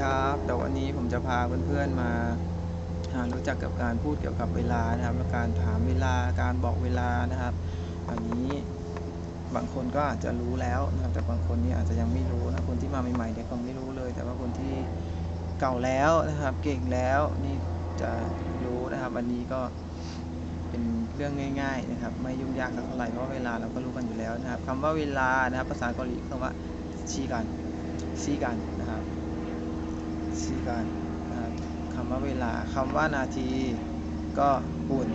ครับเดี๋ยววันนี้ผมจะพาเพื่อนๆมาารู้จักกับการพูดเกี่ยวกับเวลานะครับและการถามเวลาการบอกเวลานะครับ อันนี้บางคนก็อาจจะรู้แล้วนะครับ แต่บางคนนี่อาจจะยังไม่รู้นะคนที่มาใหม่ๆเนี่ยคงไม่รู้เลย แต่ว่าคนที่เก่าแล้วนะครับ เก่งแล้วนี่จะรู้นะครับวันนี้ก็เป็นเรื่องง่าย ๆนะครับ ไม่ยุ่งยากสักเท่าไหร่เพราะเวลาเราก็รู้กันอยู่แล้วนะครับคำว่าเวลานะครับ ภาษาเกาหลีคำว่าชีกันชีกันนะครับ ชีกันนะครับคำว่าเวลาคำว่านาทีก็ปุ่น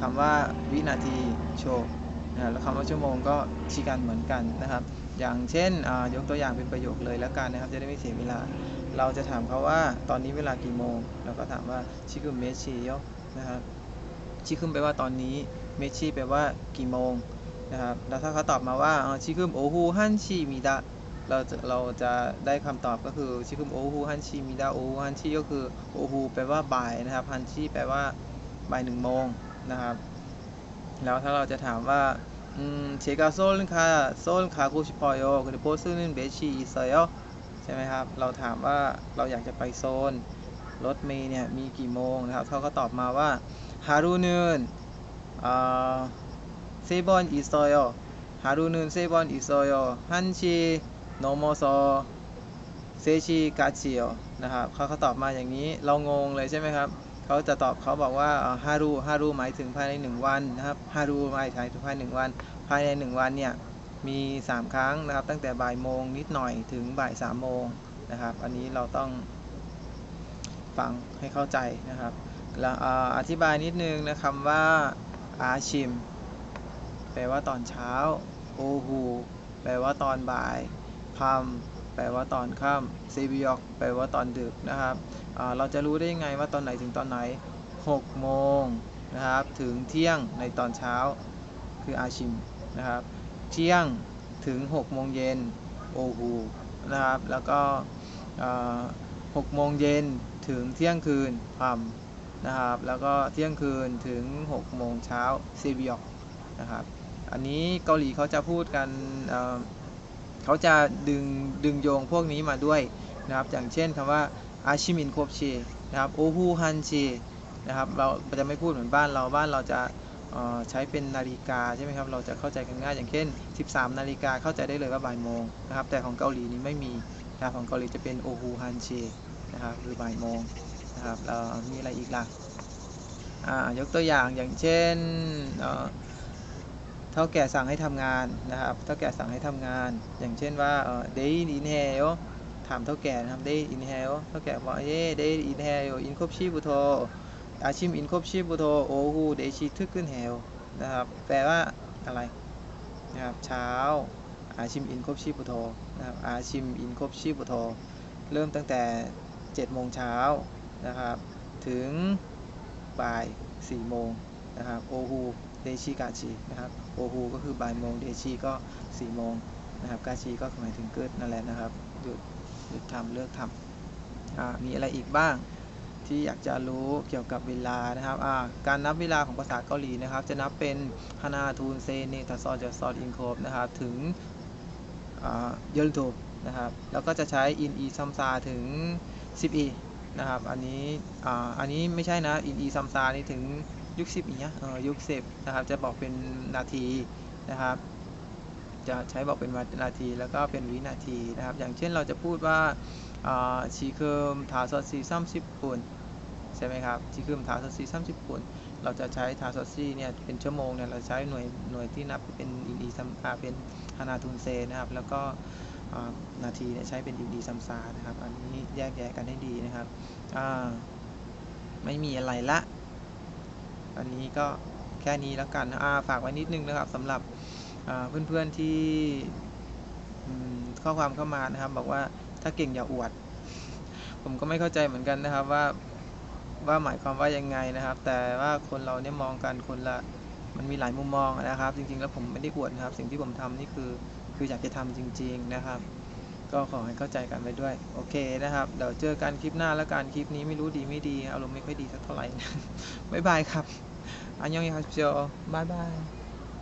คำว่าวินาทีโชว์นะครับแล้วคำว่าชั่วโมงก็ชีกันเหมือนกันนะครับ อย่างเช่นยกตัวอย่างเป็นประโยคเลยแล้วกันนะครับ จะได้ไม่เสียเวลา เราจะถามเขาว่าตอนนี้เวลากี่โมง เราก็ถามว่าชิคุเมชิโยนะครับชิคุมแปลว่าตอนนี้เมชิแปลว่ากี่โมงนะครับ แล้วถ้าเขาตอบมาว่าชิคุมโอฮูฮันชิมิดะ เราจะเราจะได้คำตอบก็คือชิคุมโอฮูฮันชิมิดาโอฮูฮันชิก็คือโอฮูแปลว่าบ่ายนะครับฮันชิแปลว่าบ่ายหนึ่งโมงนะครับ แล้วถ้าเราจะถามว่าอืมเชกาโซลคาโซลคาคุชิพอยโอคือโพสนึนเบชิอิเซโยใช่ไหมครับ เราถามว่าเราอยากจะไปโซน รถเมย์เนี่ยมีกี่โมงนะครับเขาก็ตอบมาว่าฮารุนึนอ่าเซบอนอิโซโยฮารุนึนเซบอนอิโซโยฮันชิ โนโมโซเซชิกาจิโอนะครับเขาเขาตอบมาอย่างนี้เรางงเลยใช่ไหมครับเขาจะตอบเขาบอกว่าฮารุฮารุหมายถึงภายในหนึ่งวันนะครับฮารุหมายถึงภายในหนึ่งวัน ภายในหนึ่งวันเนี่ยมี 3 ครั้งนะครับ ตั้งแต่บ่ายโมงนิดหน่อยถึงบ่ายสามโมงนะครับ อันนี้เราต้องฟังให้เข้าใจนะครับแล้วอ่าอธิบายนิดนึงนะคำว่าอาชิม แปลว่าตอนเช้า โอฮูแปลว่าตอนบ่าย พัมแปลว่าตอนค่ำเซบิยอกแปลว่าตอนดึกนะครับเราจะรู้ได้ยังไงว่าตอนไหนถึงตอนไหน 6 โมงนะครับ ถึงเที่ยงในตอนเช้าคืออาชิมนะครับ เที่ยงถึง 6 โมงเย็นโอฮูนะครับ แล้วก็6โมงเย็นถึงเที่ยงคืนพัมนะครับ แล้วก็เที่ยงคืนถึง 6 โมงเช้าเซบิยอกนะครับ อันนี้เกาหลีเขาจะพูดกันอ เขาจะดึงดึงโยงพวกนี้มาด้วยนะครับ อย่างเช่นคำว่าอาชิมินโคบชีนะครับโอฮูฮันเชนะครับเราจะไม่พูดเหมือนบ้านเราบ้านเราจะใช้เป็นนาฬิกาใช่ไหมครับ เราจะเข้าใจกันง่ายอย่างเช่น 13 นาฬิกาเข้าใจได้เลยว่าบ่ายโมงนะครับ แต่ของเกาหลีนี้ไม่มีนะครับของเกาหลีจะเป็นโอฮูฮันเชนะครับหรือบ่ายโมงนะครับแล้วมีอะไรอีกล่ะอ่ายกตัวอย่างอย่างเช่น เท่าแก่สั่งให้ทำงานนะครับ เท่าแก่สั่งให้ทำงาน อย่างเช่นว่าเอ่อ day in hell ถามเท่าแก่นะครับ day in hell เท่าแก่บอกเย้ day in hell in ครบชีบุโทอาชิม in ครบชีบุโทโอฮูเดชิทึกขึ้น hell นะครับ แปลว่าอะไรนะครับ เช้า อาชิม in ครบชีบุโทนะครับ อาชิม in ครบชีบุโทเริ่มตั้งแต่7โมงเช้านะครับ ถึงบ่าย4โมงนะครับ โอฮู เดชิกาชินะครับโอฮูก็คือบ่ายโมงเดชิก็4โมงนะครับกาชิก็หมายถึงเกิดนั่นแหละนะครับหยุดหยุดทำเลิกทำมีอะไรอีกบ้างที่อยากจะรู้เกี่ยวกับเวลานะครับการนับเวลาของภาษาเกาหลีนะครับ จะนับเป็นฮานาทูนเซเนตาซอจซอดอินโคบนะครับถึงเยลทูนะครับแล้วก็จะใช้อินอีซัมซาถึง10อีนะครับอันนี้อ,อันนี้ไม่ใช่นะอินอีซัมซานี่ถึง ยุคสิบอย่างเงี้ยเออยุคสิบนะครับจะบอกเป็นนาทีนะครับ จะใช้บอกเป็นนาทีแล้วก็เป็นวินาทีนะครับ อย่างเช่นเราจะพูดว่าชีเคิมถาสอดซีซ้ำสิบปุ่นใช่ไหมครับชีเคิมถาสอดซีซ้ำสิบปุ่นเราจะใช้ถาสอดซีเนี่ยเป็นชั่วโมงเนี่ยเราใช้หน่วยหน่วยที่นับเป็นอินดีซัมอาเป็นฮานาทุนเซนะครับ แล้วก็นาทีเนี่ยใช้เป็นอินดีซัมซานะครับ อันนี้แยกแยะกันให้ดีนะครับไม่มีอะไรละ อันนี้ก็แค่นี้แล้วกันนะฝากไว้นิดนึงนะครับสำหรับเพื่อนๆที่ข้อความเข้ามานะครับ บอกว่าถ้าเก่งอย่าอวด ผมก็ไม่เข้าใจเหมือนกันนะครับว่าว่าหมายความว่ายังไงนะครับ แต่ว่าคนเราเนี่ยมองกันคนละมันมีหลายมุมมองนะครับ จริงๆ แล้วผมไม่ได้อวดนะครับ สิ่งที่ผมทำนี่คือคืออยากจะทำจริง ๆนะครับ ก็ขอให้เข้าใจกันไปด้วย โอเคนะครับเดี๋ยวเจอกันคลิปหน้าแล้วกันคลิปนี้ไม่รู้ดีไม่ดีอารมณ์ไม่ค่อยดีสักเท่าไหร่บ๊ายบายครับ 안녕히 가십시오. 바이바이.